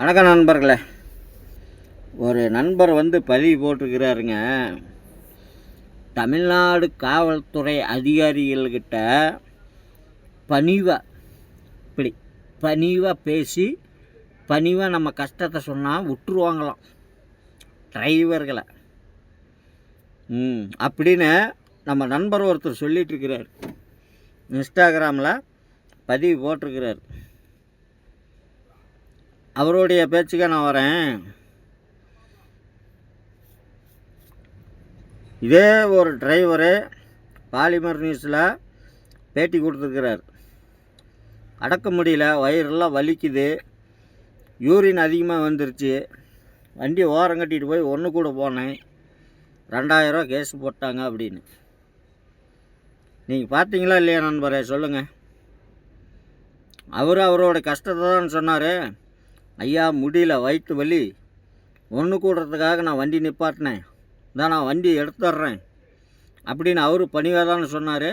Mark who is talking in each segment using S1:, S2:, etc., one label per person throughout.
S1: வணக்கம் நண்பர்களே. ஒரு நண்பர் வந்து பதிவு போட்டிருக்கிறாருங்க. தமிழ்நாடு காவல்துறை அதிகாரிகள்கிட்ட பணிவாக இப்படி பணிவாக பேசி பணிவாக நம்ம கஷ்டத்தை சொன்னால் விட்டுருவாங்களாம். டிரைவர்களை. ம் அப்படின்னு நம்ம நண்பர் ஒருத்தர் சொல்லிகிட்ருக்கிறார் இன்ஸ்டாகிராமில் பதிவு போட்டிருக்கிறார். அவருடைய பேச்சுக்கே நான் வரேன். இதே ஒரு டிரைவரு பாலிமர் நியூஸில் பேட்டி கொடுத்துருக்கிறார். அடக்க முடியல வயிறெல்லாம் வலிக்குது யூரின் அதிகமாக வந்துருச்சு. வண்டி ஓரம் கட்டிட்டு போய் ஒன்று கூட போனேன். ரெண்டாயிரரூவா கேஸ் போட்டாங்க அப்படின்னு. நீங்கள் பார்த்தீங்களா இல்லையா நண்பரே சொல்லுங்கள் அவர் அவரோட கஷ்டத்தை தான் சொன்னார். ஐயா முடியல வயிற்று வலி. ஒன்று கூடுறதுக்காக நான் வண்டி நிப்பாட்டினேன். தான் நான் வண்டி எடுத்துட்றேன். அப்படின்னு அவர் பணிவாக சொன்னார்.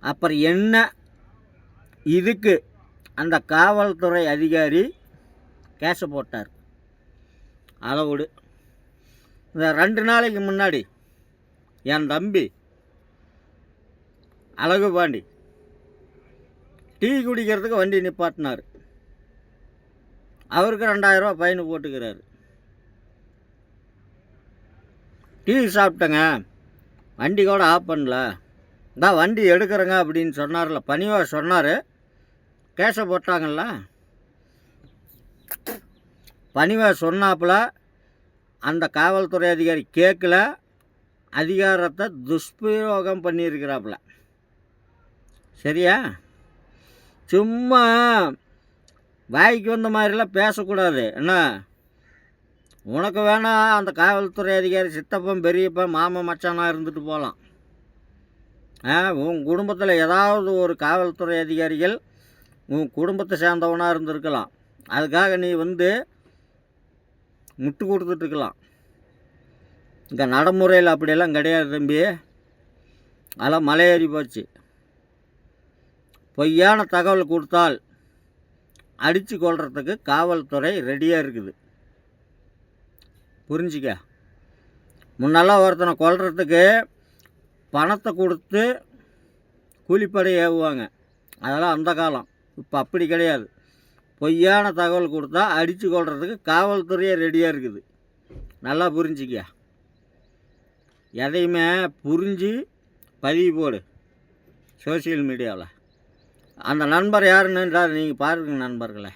S1: அப்புறம் என்ன? இதுக்கு அந்த காவல்துறை அதிகாரி கேஸை போட்டார். அளவுடு இந்த ரெண்டு நாளைக்கு முன்னாடி என் தம்பி அழகு பாண்டி டீ குடிக்கிறதுக்கு வண்டி நிப்பாட்டினார். அவருக்கு ரெண்டாயிரரூவா ஃபைனு போட்டுக்கிறாரு. டீ சாப்பிட்டேங்க. வண்டி கூட ஆஃப் பண்ணல. தான் வண்டி எடுக்கிறேங்க அப்படின்னு சொன்னார்ல பணிவாக சொன்னார். கேஷை போட்டாங்கல்ல. பணிவாக சொன்னாப்புல அந்த காவல்துறை அதிகாரி கேட்கல அதிகாரத்தை துஷ்பிரயோகம் பண்ணியிருக்கிறாப்புல. சரியா? சும்மா வாய்க்கு வந்த மாதிரிலாம் பேசக்கூடாது. என்ன? உனக்கு வேணா அந்த காவல்துறை அதிகாரி சித்தப்பன் பெரியப்பன் மாமன் மச்சானாக இருந்துட்டு போகலாம் உன் குடும்பத்தில் ஏதாவது ஒரு காவல்துறை அதிகாரிகள் உன் குடும்பத்தை சேர்ந்தவனாக இருந்திருக்கலாம். அதுக்காக நீ வந்து முட்டு கொடுத்துட்ருக்கலாம். இங்கே நடைமுறையில் அப்படியெல்லாம் கிடையாது தம்பி. அதெல்லாம் மலையேறி போச்சு. பொய்யான தகவல் கொடுத்தால் அடித்து கொள்றதுக்கு காவல்துறை ரெடியாக இருக்குது. புரிஞ்சிக்க? முன்னெல்லாம் ஒருத்தனை கொல்றதுக்கு பணத்தை கொடுத்து கூலிப்படை ஏவுவாங்க. அதெல்லாம் அந்த காலம். இப்போ அப்படி கிடையாது. பொய்யான தகவல் கொடுத்தா அடித்து கொள்றதுக்கு காவல்துறையே ரெடியாக இருக்குது. நல்லா புரிஞ்சிக்க? எதையுமே புரிஞ்சு பதிவு போடு. சோசியல் மீடியாவில் அந்த நண்பர் யாருன்னு நீங்கள் பாருங்க நண்பர்களே.